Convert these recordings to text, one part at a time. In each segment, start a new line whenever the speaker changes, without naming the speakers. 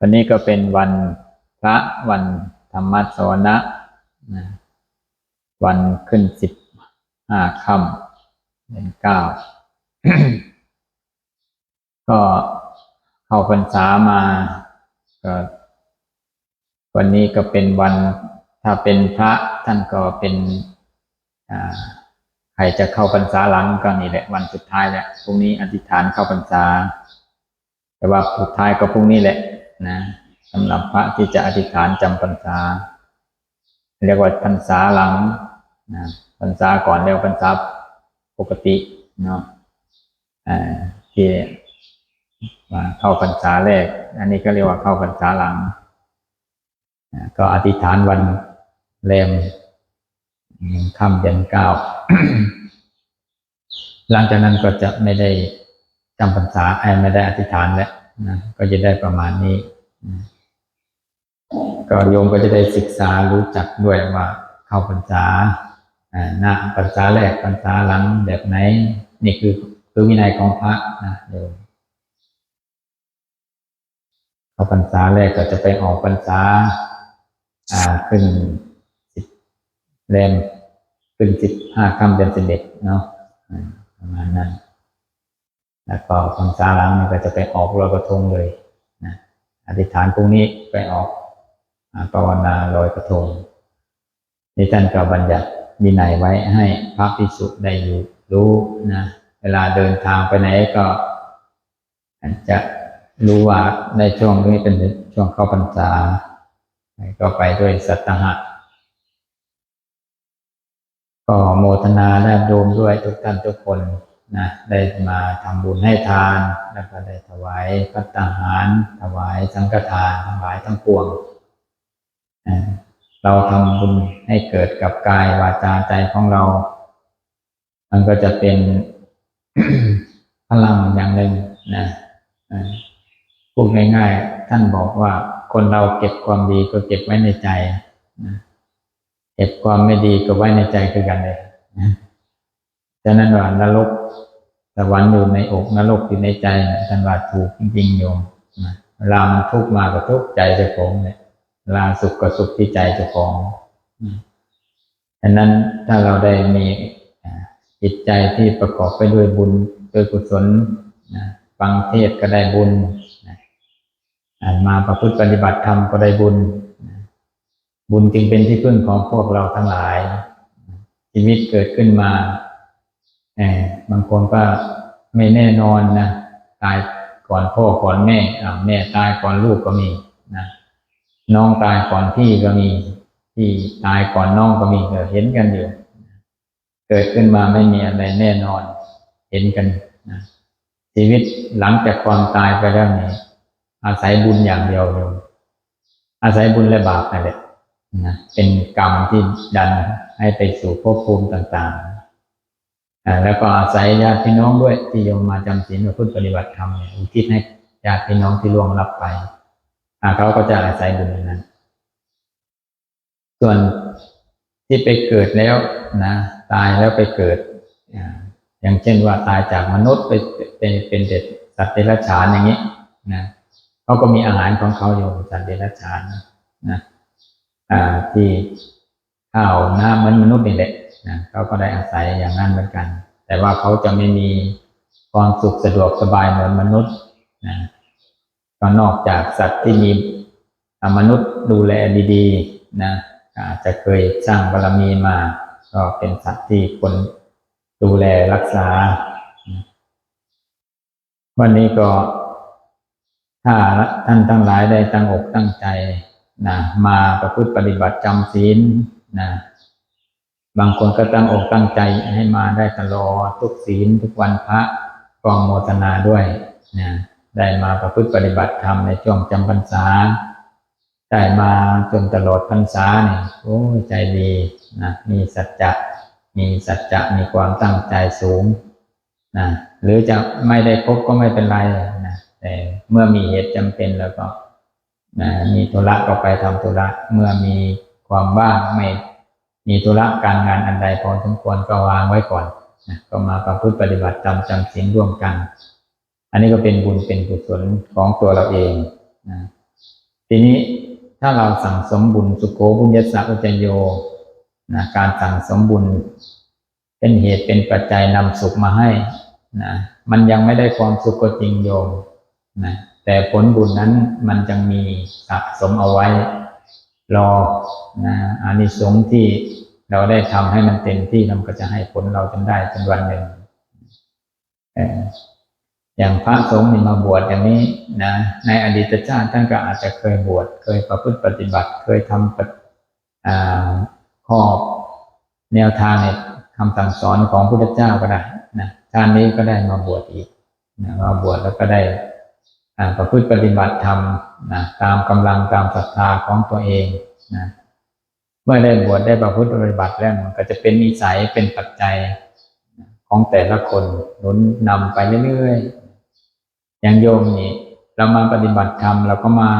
วันนี้ก็เป็นวันพระวันธรรมสวนะนะวันขึ้นสิบห้าค่ำเดือนเก้าก็เข้าพรรษามาก็วันนี้ก็เป็นวันถ้าเป็นพระท่านก็เป็นใครจะเข้าพรรษาหลังก็นี่แหละ วันสุดท้ายแหละพรุ่งนี้อธิษฐานเข้าพรรษา แต่ว่าสุดท้ายก็พรุ่งนี้แหละ นะสำหรับพระที่จะอธิษฐานจำพรรษา เรียกว่าพรรษาหลังนะพรรษาก่อนเรียกพรรษาปกติเนาะที่ว่าเข้าพรรษาแรก อันนี้ก็เรียกว่าเข้าพรรษาหลัง ก็อธิษฐานวันแรมค่ำเดือนเก้าหลังจากนั้นก็จะไม่ได้จำพรรษาไอ้ไม่ได้อธิษฐานแล้ว นะก็จะได้ประมาณนี้นะก็โยมก็จะได้ศึกษารู้จักด้วยว่าเข้าพรรษาหน้าพรรษาแรกพรรษาหลังแบบไหน นี่คือคือวินัยของพระนะโยมเข้าพรรษาแรกก็จะไปออกพรรษาขึ้นสิบเรมขึ้นสิบห้าค่ำเดือนสิบเอ็ดเนาะประมาณนั้น แล้วก็พรรษาหลังนี่ก็จะไปออกลอยกระทงเลยนะอธิษฐานพรุ่งนี้ไปออกอาภาวนาลอยกระทงนี่ท่านก็บัญญัติมีไหนยไว้ให้พระภิกษุได้อยู่รู้นะเวลาเดินทางไปไหนก็จะรู้ว่าในช่วงนี้เป็นช่วงเข้าพรรษาก็ไปด้วยสัตหะก็โมทนาได้โยมด้วยทุกท่านทุกคน นะได้มาทำบุญให้ทาน แล้วก็ได้ถวายพัตตาหาร ถวายสังฆทานทั้งหลายทั้งปวง เราทำบุญให้เกิดกับกายวาจาใจของเรา มันก็จะเป็นพลังอย่างหนึ่งนะพูดง่ายๆ ท่านบอกว่าคนเราเก็บความดีก็เก็บไว้ในใจนะเก็บความไม่ดีก็ไว้ในใจคือกันเลยนะ ฉะนั้นว่านรกสวรรค์อยู่ในอกนรกอยู่ในใจนะท่านว่าถูกจริงๆโยมนะเวลามันทุกมาก็ทุกใจเจ้าของเนี่ยลาสุขก็สุขที่ใจเจ้าของฉะนั้นถ้าเราได้มีจิตใจที่ประกอบไปด้วยบุญด้วยกุศลฟังเทศก็ได้บุญอ่านมาประพฤติปฏิบัติธรรมก็ได้บุญ บุญจึงเป็นที่พึ่งของพวกเราทั้งหลายชีวิตเกิดขึ้นมา บางคนก็ไม่แน่นอนนะตายก่อนพ่อก่อนแม่แม่ตายก่อนลูกก็มีนะน้องตายก่อนพี่ก็มีพี่ตายก่อนน้องก็มีก็เห็นกันอยู่เกิดขึ้นมาไม่มีอะไรแน่นอน เห็นกันนะชีวิตหลังจากความตายไปแล้วนี่อาศัยบุญอย่างเดียวเลยอาศัยบุญและบาปนั่นแหละนะเป็นกรรมที่ดันให้ไปสู่ภพภูมิต่าง ๆ แล้วก็อาศัยญาติพี่น้องด้วยที่โยมมาจำศีลมาพึ่งปฏิบัติธรรมเนี่ยอุทิศให้ญาติพี่น้องที่ล่วงลับไปเขาก็จะอาศัยบุญนั้น ส่วนที่ไปเกิดแล้วนะ ตายแล้วไปเกิด อย่างเช่นว่าตายจากมนุษย์ไปเป็นเป็นเด็กสัตว์เดรัจฉานอย่างนี้นะเขาก็มีอาหารของเขาอยู่สัตว์เดรัจฉานนะที่ข้าวน้ำเหมือนมนุษย์นี่แหละ นะเขาก็ได้อาศัยอย่างนั้นเหมือนกัน แต่ว่าเขาจะไม่มีความสุขสะดวกสบายเหมือนมนุษย์นะก็นอกจากสัตว์ที่มีมนุษย์ดูแลดีๆนะอาจจะเคยสร้างบารมีมา ก็เป็นสัตว์ที่คนดูแลรักษา วันนี้ก็ถ้าท่านทั้งหลายได้ตั้งอกตั้งใจนะมาประพฤติปฏิบัติจำศีลนะ บางคนก็ตั้งอกตั้งใจให้มาได้ตลอดทุกศีลทุกวันพระกองโมทนาด้วยนะได้มาประพฤติปฏิบัติธรรมในช่วงจำพรรษา ได้มาจนตลอดพรรษาเนี่ยโอ้ใจดีนะมีสัจจะมีสัจจะมีความตั้งใจสูงนะหรือจะไม่ได้พบก็ไม่เป็นไรนะแต่เมื่อมีเหตุจำเป็นแล้วก็นะมีธุระก็ไปทำธุระเมื่อมีความว่างไม่ มีธุระการงานอันใดพอสมควรก็วางไว้ก่อนนะก็มาประพฤติปฏิบัติจำจำศีลร่วมกัน อันนี้ก็เป็นบุญเป็นกุศลของตัวเราเองนะทีนี้ถ้าเราสั่งสมบุญสุโขบุญยสะอุจโยนะการสั่งสมบุญ เป็นเหตุเป็นปัจจัยนำสุขมาให้นะมันยังไม่ได้ความสุขก็จริงโยมนะแต่ผลบุญนั้นมันยังมีสะสมเอาไว้ รอ นะอานิสงส์ที่เราได้ทำให้มันเต็มที่มันก็จะให้ผลเราจนได้จนวันหนึ่งอย่างพระสงฆ์นี่มาบวชอย่างนี้นะในอดีตชาติท่านก็อาจจะเคยบวชเคยประพฤติปฏิบัติ เคยทำปฏิอ่าข้อแนวทางในคำสั่งสอนของพุทธเจ้าก็ได้นะชาตินี้ก็ได้มาบวชอีกนะมาบวชแล้วก็ได้อ่าประพฤติปฏิบัติธรรมนะตามกำลังตามศรัทธาของตัวเองนะ เมื่อได้บวชได้ประพฤติปฏิบัติแล้วมันก็จะเป็นนิสัยเป็นปัจจัยของแต่ละคนหนุนนำไปเรื่อยๆอย่างโยมนี่เรามาปฏิบัติธรรมเราก็มา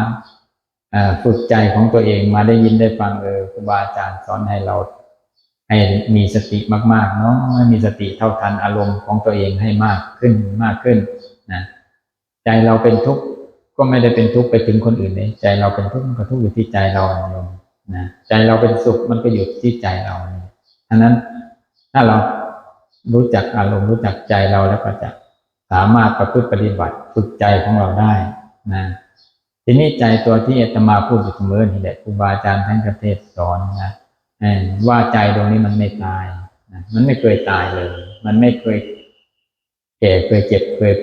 ฝึกใจของตัวเองมาได้ยินได้ฟังเออครูบาอาจารย์สอนให้เราให้มีสติมากๆเนาะให้มีสติเท่าทันอารมณ์ของตัวเองให้มากขึ้นมากขึ้นนะใจเราเป็นทุกข์ก็ไม่ได้เป็นทุกข์ไปถึงคนอื่นเลยใจเราเป็นทุกข์ก็ทุกข์อยู่ที่ใจเราโยม นะใจเราเป็นสุขมันก็อยู่ที่ใจเราฉะนั้นถ้าเรารู้จักอารมณ์รู้จักใจเราแล้วก็จะสามารถประพฤติปฏิบัติฝึกใจของเราได้นะทีนี้ใจตัวที่อาตมาพูดอยู่เสมอนี่แหละครูบาอาจารย์ท่านกเทศสอนนะว่าใจตรงนี้มันไม่ตายนะมันไม่เคยตายเลย มันไม่เคยแก่เคยเจ็บเคย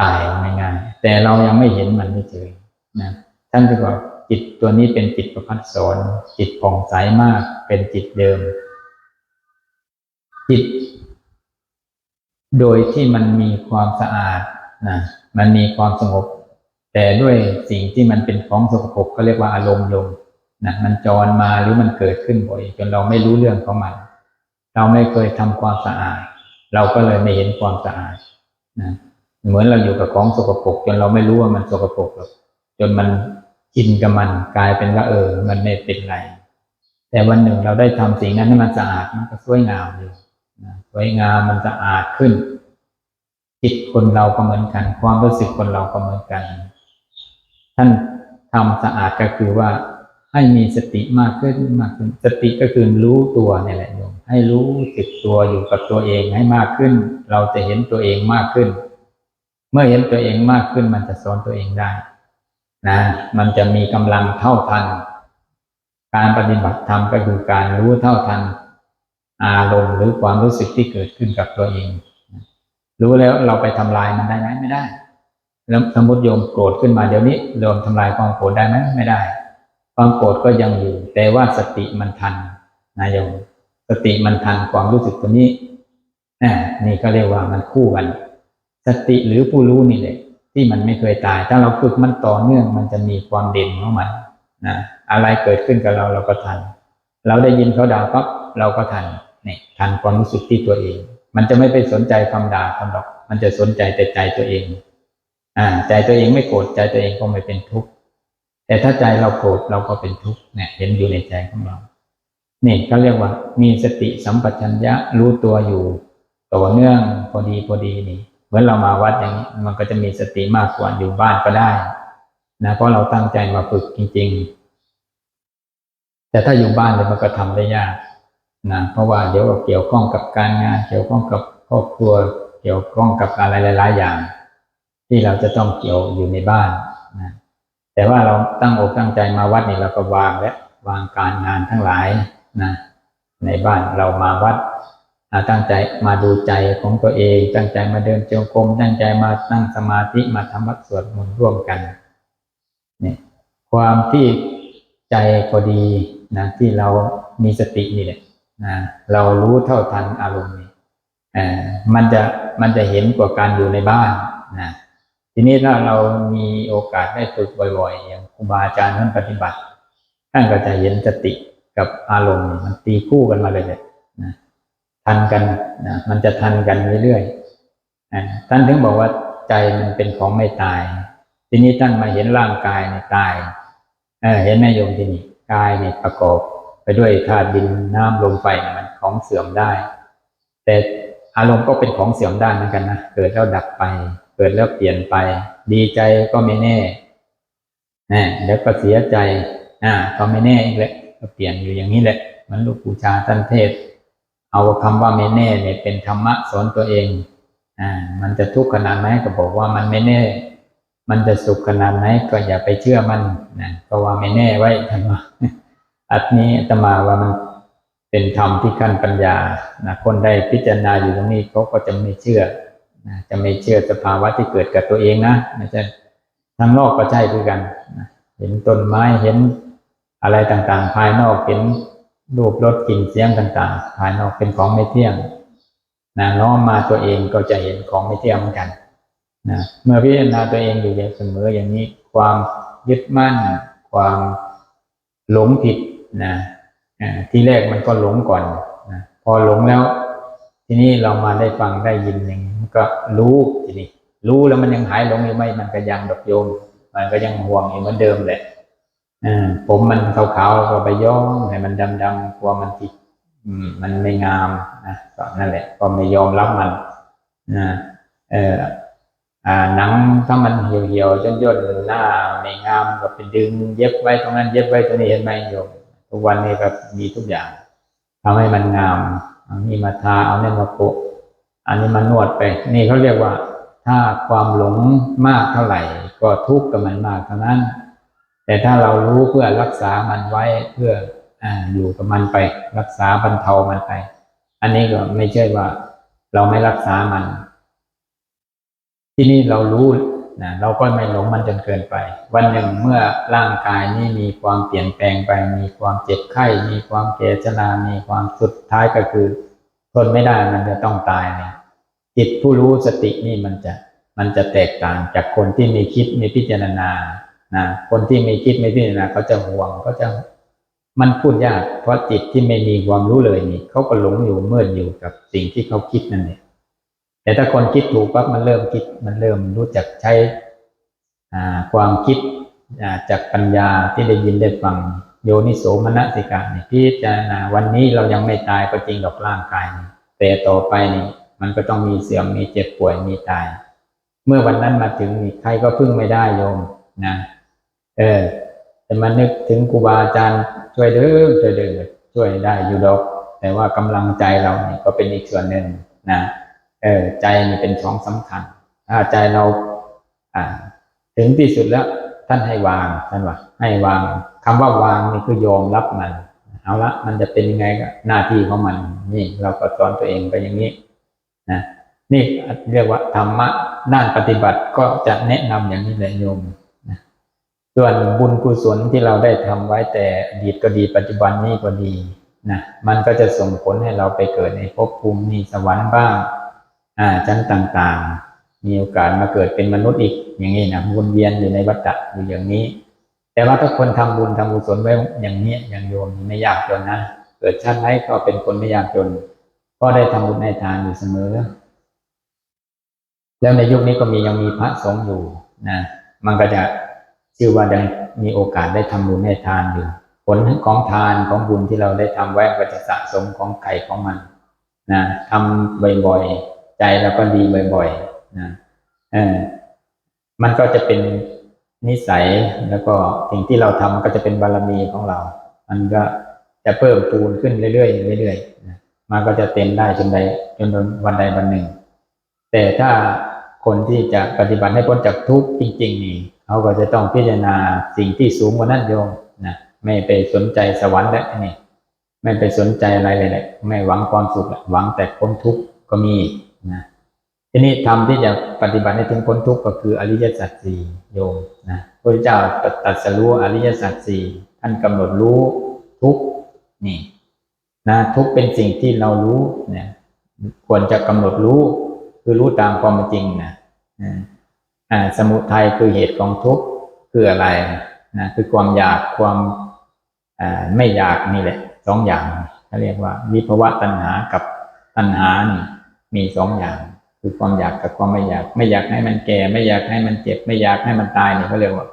ตายง่ายๆแต่เรายังไม่เห็นมันไม่เฉยๆนะท่านจะบอก จิตตัวนี้เป็นจิตประพัดสอนจิตผ่องใสมากเป็นจิตเดิม จิต โดยที่มันมีความสะอาดนะมันมีความสงบ แต่ด้วยสิ่งที่มันเป็นของสกปรกก็เรียกว่าอารมณ์ลมนะมันจรมาหรือมันเกิดขึ้นบ่อย จนเราไม่รู้เรื่องของมัน เราไม่เคยทำความสะอาด เราก็เลยไม่เห็นความสะอาดนะเหมือนเราอยู่กับของสกปรกจนเราไม่รู้ว่ามันสกปรกหรอกจนมัน กินกับมันกลายเป็นว่าเออ มันไม่เป็นไร แต่วันหนึ่งเราได้ทำสิ่งนั้นให้มันสะอาดมันก็สวยงามอยู่นะสวยงามมันสะอาดขึ้นจิตคนเราก็เหมือนกัน ความรู้สึกคนเราก็เหมือนกัน ท่านทำสะอาดก็คือว่าให้มีสติมากขึ้นมากขึ้นสติก็คือรู้ตัวนี่แหละโยมให้รู้สึกตัวอยู่กับตัวเองให้มากขึ้น เราจะเห็นตัวเองมากขึ้น เมื่อเห็นตัวเองมากขึ้นมันจะสอนตัวเองได้ นะมันจะมีกำลังเท่าทัน การปฏิบัติธรรมก็คือการรู้เท่าทัน อารมณ์หรือความรู้สึกที่เกิดขึ้นกับตัวเอง รู้แล้วเราไปทำลายมันได้ไหมไม่ได้ แล้วสมมติโยมโกรธขึ้นมาเดี๋ยวนี้โยมทำลายความโกรธได้ไหมไม่ได้ ความโกรธก็ยังอยู่ แต่ว่าสติมันทันนะโยมสติมันทันความรู้สึกตัวนี้นี่ก็เรียกว่ามันคู่กัน สติหรือผู้รู้นี่แหละ ที่มันไม่เคยตาย ถ้าเราฝึกมันต่อเนื่องมันจะมีความเด่นของมันนะอะไรเกิดขึ้นกับเราเราก็ทัน เราได้ยินเขาด่าปั๊บเราก็ทันนี่ทันความรู้สึกที่ตัวเอง มันจะไม่ไปสนใจคำด่าคำหรอก มันจะสนใจแต่ใจตัวเอง อ่า ใจตัวเองไม่โกรธใจตัวเองก็ไม่เป็นทุกข์แต่ถ้าใจเราโกรธเราก็เป็นทุกข์เนี่ย เห็นอยู่ในใจของเรานี่ก็เรียกว่า มีสติสัมปชัญญะรู้ตัวอยู่ ต่อเนื่องพอดีพอดีนี่ มือนเรามาวัดอย่างนี้มันก็จะมีสติมากกว่าอยู่บ้านก็ได้นะเพราะเราตั้งใจมาฝึกจริง ๆ แต่ถ้าอยู่บ้านเลยมันก็ทำได้ยากนะเพราะว่าเดี๋ยวเกี่ยวข้องกับการงาน เกี่ยวข้องกับครอบครัว เกี่ยวข้องกับอะไรหลาย ๆ อย่าง ที่เราจะต้องเกี่ยวอยู่ในบ้านนะแต่ว่าเราตั้งอกตั้งใจมาวัดนี่เราก็วางและวางการงานทั้งหลายนะในบ้านเรามาวัด ตั้งใจมาดูใจของตัวเอง ตั้งใจมาเดินจงกรมตั้งใจมานั่งสมาธิมาทำวัดสวดมนต์ร่วมกันเนี่ยความที่ใจพอดีนะที่เรามีสตินี่แหละนะเรารู้เท่าทันอารมณ์นี่มันจะมันจะเห็นกว่าการอยู่ในบ้านนะทีนี้ถ้าเรามีโอกาสได้ฝึกบ่อยๆ อย่างครูบาอาจารย์ท่านปฏิบัติท่านก็จะเห็นสติกับอารมณ์มันตีคู่กันมาเลยนะ ทันกันนะมันจะทันกันเรื่อยๆท่านถึงบอกว่าใจมันเป็นของไม่ตาย ทีนี้ท่านมาเห็นร่างกายในกายเเห็นไหมโยมที่นี่กายเนี่ยประกอบไปด้วยธาตุดินน้ำลมไฟมันของเสื่อมได้ แต่อารมณ์ก็เป็นของเสื่อมได้เหมือนกันนะเกิดแล้วดับไป เกิดแล้วเปลี่ยนไป ดีใจก็ไม่แน่นะเดี๋ยวก็เสียใจอ่าก็ไม่แน่อีกแหละก็เปลี่ยนอยู่อย่างนี้แหละเหมันลูกปูชาท่านเทศ เอาคำว่าไม่แน่เนี่ยเป็นธรรมะสอนตัวเองอ่ามันจะทุกข์ขนาดไหนก็บอกว่ามันไม่แน่ มันจะสุขขนาดไหนก็อย่าไปเชื่อมันนะก็ว่าไม่แน่ไว้ท่านว่าอันนี้ตมาว่ามันเป็นธรรมที่ขั้นปัญญานะคนได้พิจารณาอยู่ตรงนี้เขาก็จะไม่เชื่อนะจะไม่เชื่อสภาวะที่เกิดกับตัวเองนะไม่ใช่ทางนอกก็ใช่คือกันนะเห็นต้นไม้เห็นอะไรต่างๆ ภายนอกเห็น รูปรสกลิ่นเสียงต่างๆภายนอกเป็นของไม่เที่ยงนะน้อมมาตัวเองก็จะเห็นของไม่เที่ยงเหมือนกันนะเมื่อพิจารณาตัวเองอยู่อย่างเสมออย่างนี้ความยึดมั่น ความหลงผิดนะอ่าที่แรกมันก็หลงก่อนนะพอหลงแล้ว ทีนี้เรามาได้ฟังได้ยินอย่งก็รู้ทีนี้รู้แล้วมันยังหายหลงหรือไม่มันก็ยังดอกโยม มันก็ยังห่วงอยู่เหมือนเดิมแหละ ผมมันขาวๆก็ไปย้อมให้มันดำๆกลัวมันติดมันไม่งามนะก็นั่นแหละ ก็ไม่ยอมรับมันนะเอออ่าหนังถ้ามันเหี่ยวๆย่นๆหน้าไม่งามก็ไปดึง เย็บไว้ตรงนั้น เย็บไว้ตัวนี้เห็นไหมโยมทุกวันนี้ก็มีทุกอย่างทำให้มันงามเอานี่มาทาเอาเนี่ยมาโปะอันนี้มานวดไป นี่เขาเรียกว่า ถ้าความหลงมากเท่าไหร่ ก็ทุกข์กับมันมากเท่านั้น แต่ถ้าเรารู้เพื่อรักษามันไว้เพื่อออยู่กับมันไป รักษาบรรเทามันไป อันนี้ก็ไม่ใช่ว่า เราไม่รักษามัน ที่นี่เรารู้นะเราก็ไม่หลงมันจนเกินไป วันหนึ่งเมื่อร่างกายนี้มีความเปลี่ยนแปลงไป มีความเจ็บไข้ มีความแก่ชรามีความสุดท้ายก็คือทนไม่ได้มันจะต้องตายเนี่ยจิตผู้รู้สตินี่มันจะมันจะแตกต่างจากคนที่มีคิดมีพิจารณา นะคนที่มีคิดไม่พิจารณาเขาจะห่วงเขาจะมันพูดยากเพราะจิตที่ไม่มีความรู้เลยนี่เขาก็หลงอยู่เมื่ออยู่กับสิ่งที่เขาคิดนั่นเองแต่ถ้าคนคิดถูกปั๊บมันเริ่มคิดมันเริ่มรู้จักใช้ความคิดจากปัญญาที่ได้ยินได้ฟังโยนิโสมนสิกาเนี่ยพิจารณาวันนี้เรายังไม่ตายก็จริงดอกร่างกาย แต่ต่อไปนี่มันก็ต้องมีเสื่อมมีเจ็บป่วยมีตาย เมื่อวันนั้นมาถึงนี่ใครก็พึ่งไม่ได้โยม นะเออแต่มานึกถึงครูบาอาจารย์ช่วยเด้อช่วยเด้อช่วยได้อยู่ดอก แต่ว่ากำลังใจเราเนี่ยก็เป็นอีกส่วนหนึ่งนะเออใจนี่เป็นของสำคัญถ้าใจเราอ่า ถึงที่สุดแล้วท่านให้วางท่านว่าให้วางคำว่าวางนี่คือยอมรับมัน เอาละมันจะเป็นยังไงก็หน้าที่ของมัน นี่เราก็สอนตัวเองไปอย่างนี้นะนี่เรียกว่าธรรมะด้านปฏิบัติก็จะแนะนำอย่างนี้แหละโยม ส่วนบุญกุศลที่เราได้ทำไว้แต่อดีตก็ดีปัจจุบันนี้ก็ดีนะมันก็จะส่งผลให้เราไปเกิดในภพภูมิมีสวรรค์บ้างอ่าชั้นต่างๆ มีโอกาสมาเกิดเป็นมนุษย์อีกอย่างนี้นะวนเวียนอยู่ในวัฏฏะอยู่อย่างนี้ แต่ว่าถ้าคนทำบุญทำกุศลไว้อย่างนี้อย่างโยมไม่ยากจนนะเกิดชาติไหนก็เป็นคนไม่ยากจน ก็ได้ทำบุญในทานอยู่เสมอ แล้วในยุคนี้ก็มียังมีพระสงฆ์อยู่นะมันก็จะ ชื่อว่ายังมีโอกาสได้ทำบุญให้ทานอยู่ ผลของทานของบุญที่เราได้ทำไว้ก็จะสะสมของไก่ของมันนะทำบ่อยๆ ใจเราก็ดีบ่อยๆนะเออมันก็จะเป็นนิสัยแล้วก็สิ่งที่เราทำก็จะเป็นบารมีของเรา มันก็จะเพิ่มปูนขึ้นเรื่อยๆเรื่อยๆนะมันก็จะเต็มได้จนใดจนวันใดวันหนึ่ง แต่ถ้าคนที่จะปฏิบัติให้พ้นจากทุกข์จริง ๆ นี่ เขาก็จะต้องพิจารณาสิ่งที่สูงกว่านั้นโยมนะไม่ไปสนใจสวรรค์และนี่ไม่ไปสนใจอะไรเลยแหละไม่หวังความสุขหวังแต่พ้นทุกข์ก็มีนะทีนี้ทำที่จะปฏิบัติให้ถึงพ้นทุกข์ก็คืออริยสัจสี่โยมนะพระเจ้าตรัสรู้อริยสัจสี่ท่านกำหนดรู้ทุกข์นี่นะทุกข์เป็นสิ่งที่เรารู้เนี่ยควรจะกำหนดรู้ คือรู้ตามความจริงนะอ่า สมุทัยคือเหตุของทุกข์คืออะไรนะคือความอยากความาไม่อยากนี่แหละสองอย่างเขาเรียกว่า วิภวะตัณหากับตัณหานี่มีสองอย่าง คือความอยากกับความไม่อยาก ไม่อยากให้มันแก่ ไม่อยากให้มันเจ็บ ไม่อยากให้มันตายนี่เขาเรียกว่า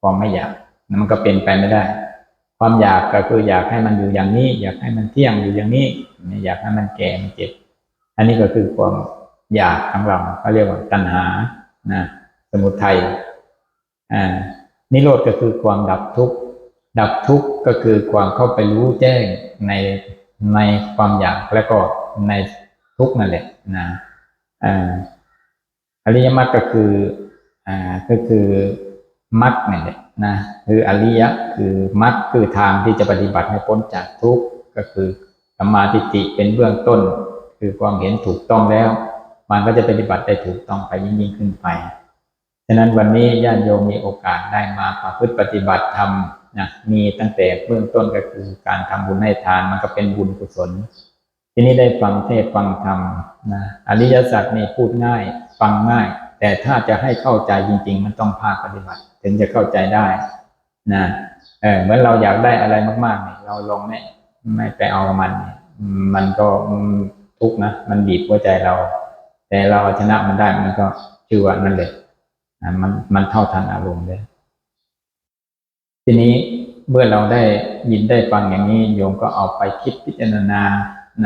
ความไม่อยากมันก็เป็นไปไม่ได้ ความอยากก็คืออยากให้มันอยู่อย่างนี้ อยากให้มันเที่ยงอยู่อย่างนี้ไม่อยากให้มันแก่มันเจ็บ อันนี้ก็คือความอยากของเราเขาเรียกว่าตัณหานะ สมุทัยอ่านิโรธก็คือความดับทุกข์ดับทุกข์ก็คือความเข้าไปรู้แจ้งในในความอยากและก็ในทุกข์นั่นแหละนะอ่าอริยมรรคก็คืออ่าก็คือมรรคนี่นแหละนะคืออริยะคือมรรคคือทางที่จะปฏิบัติให้พ้นจากทุกข์ก็คือสัมมาทิฏฐิเป็นเบื้องต้น คือความเห็นถูกต้องแล้ว มันก็จะปฏิบัติได้ถูกต้องไปยิ่งยิ่งขึ้นไป ฉะนั้นวันนี้ญาติโยมมีโอกาสได้มาประพฤติปฏิบัติธรรมนะมีตั้งแต่เบื้องต้นก็คือการทำบุญให้ทานมันก็เป็นบุญกุศล ทีนี้ได้ฟังเทศน์ฟังธรรมนะอริยสัจนี่พูดง่าย ฟังง่าย แต่ถ้าจะให้เข้าใจจริง ๆ มันต้องภาคปฏิบัติ ถึงจะเข้าใจได้นะเออเหมือนเราอยากได้อะไรมากๆเนี่ยเราลองไม่ไม่ไปเอามัน มันก็ทุกข์นะ มันบีบหัวใจเรา แต่เราชนะมันได้มันก็ชื่อว่านั่นแหละอะ มันมันเท่าทันอารมณ์เลยทีนี้เมื่อเราได้ยินได้ฟังอย่างนี้โยมก็เอาไปคิดพิจารณา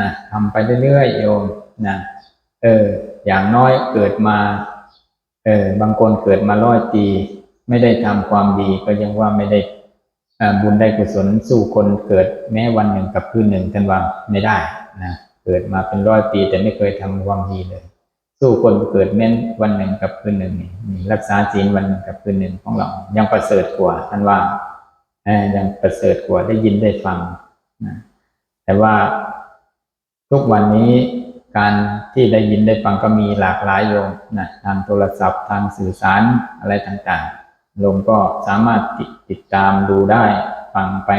นะทำไปเรื่อยๆโยมนะเออ อย่างน้อยเกิดมา เออ บางคนเกิดมาร้อยปี ไม่ได้ทำความดีก็ยังว่าไม่ได้อาบุญได้กุศลสู้คนเกิดแม้วันหนึ่งกับคืนหนึ่งท่านว่าไม่ได้นะเกิดมาเป็นร้อยปีแต่ไม่เคยทำความดีเลย สู้คนเกิดแม้นวันหนึ่งกับคืนหนึ่งนี่รักษาศีลวันหนึ่งกับคืนหนึ่งของเรา ยังประเสริฐกว่าท่านว่าอยังประเสริฐกว่าได้ยินได้ฟังนะแต่ว่าทุกวันนี้การที่ได้ยินได้ฟังก็มีหลากหลายโยมนะทางโทรศัพท์ทางสื่อสารอะไรต่างๆโยมก็สามารถติดติดตามดูได้ฟังไป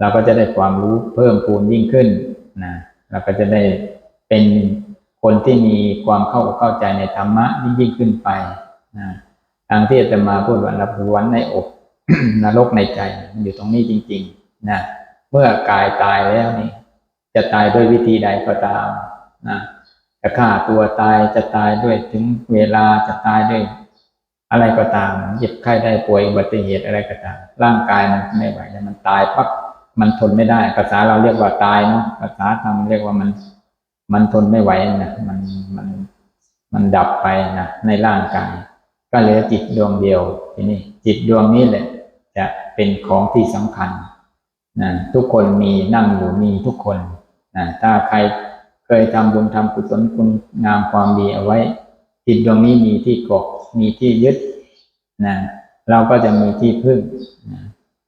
เราก็จะได้ความรู้เพิ่มพูนยิ่งขึ้นนะเราก็จะได้เป็น คนที่มีความเข้าอกเข้าใจในธรรมะยิ่งยิ่งขึ้นไปนะทางที่อาจะมาพูดว่ารับวันในอกนรกในใจมันอยู่ตรงนี้จริง ๆ นะ เมื่อกายตายแล้วนี่ จะตายด้วยวิธีใดก็ตามนะจะฆ่าตัวตายจะตายด้วยถึงเวลาจะตายด้วย อะไรก็ตามเจ็บไข้ได้ป่วยอุบัติเหตุอะไรก็ตาม ร่างกายมันไม่ไหวแล้วมันตายปั๊บมันทนไม่ได้ภาษาเราเรียกว่าตายเนาะภาษาธรรมเรียกว่ามัน มันทนไม่ไหวนะมันมันมันดับไปนะในร่างกาย ก็เหลือจิตดวงเดียวทีนี้จิตดวงนี้แหละ จะเป็นของที่สำคัญนะทุกคนมีนั่งอยู่มีทุกคนนะถ้าใครเคยทำบุญทำกุศลคุณงามความดีเอาไว้ จิตดวงนี้มีที่เกาะมีที่ยึดนะเราก็จะมีที่พึ่งนะ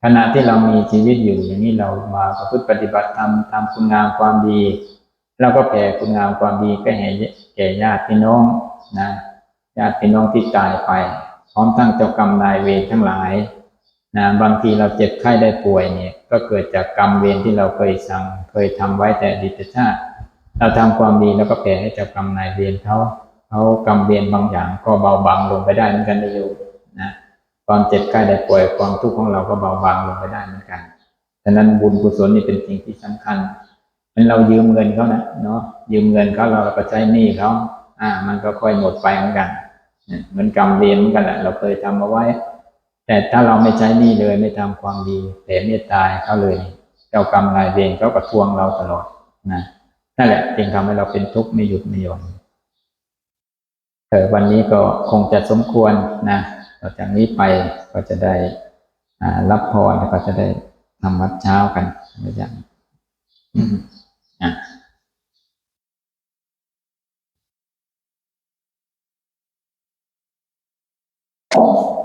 ขณะที่เรามีชีวิตอยู่อย่างนี้เรามาประพฤติปฏิบัติธรรมทำคุณงามความดี เราก็แผ่คุณงามความดีก็แห่แก่ญาติพี่น้องนะญาติพี่น้องที่ตายไป พร้อมทั้งเจ้ากรรมนายเวรทั้งหลายนะบางทีเราเจ็บไข้ได้ป่วยเนี่ยก็เกิดจากกรรมเวรที่เราเคยสั่งเคยทำไว้แต่ดีตชาติ เราทำความดีแล้วก็แผ่ให้เจ้ากรรมนายเวรเขาเขากรรมเวรบางอย่างก็เบาบางลงไปได้เหมือนกันนะโยมนะความเจ็บไข้ได้ป่วยความทุกข์ของเราก็เบาบางลงไปได้เหมือนกัน ฉะนั้นบุญกุศลนี่เป็นสิ่งที่สำคัญ มันเรายืมเงินเขานะเนาะยืมเงินเขาเราก็ใช้หนี้เขาอ่า มันก็ค่อยหมดไปเหมือนกันเหมือนกรรมเวรเหมือนกันแหละเราเคยทำเอาไว้ แต่ถ้าเราไม่ใช้หนี้เลยไม่ทำความดีแผ่เมตตาเขาเลย เจ้ากรรมนายเวรเขาก็ทวงเราตลอดนะนั่นแหละจึงทำให้เราเป็นทุกข์ไม่หยุดไม่หย่อนเออวันนี้ก็คงจะสมควรนะต่อจากนี้ไปก็จะได้รับพรแล้วก็จะได้ทำวัดเช้ากันอย่าง อืมอะ
Thank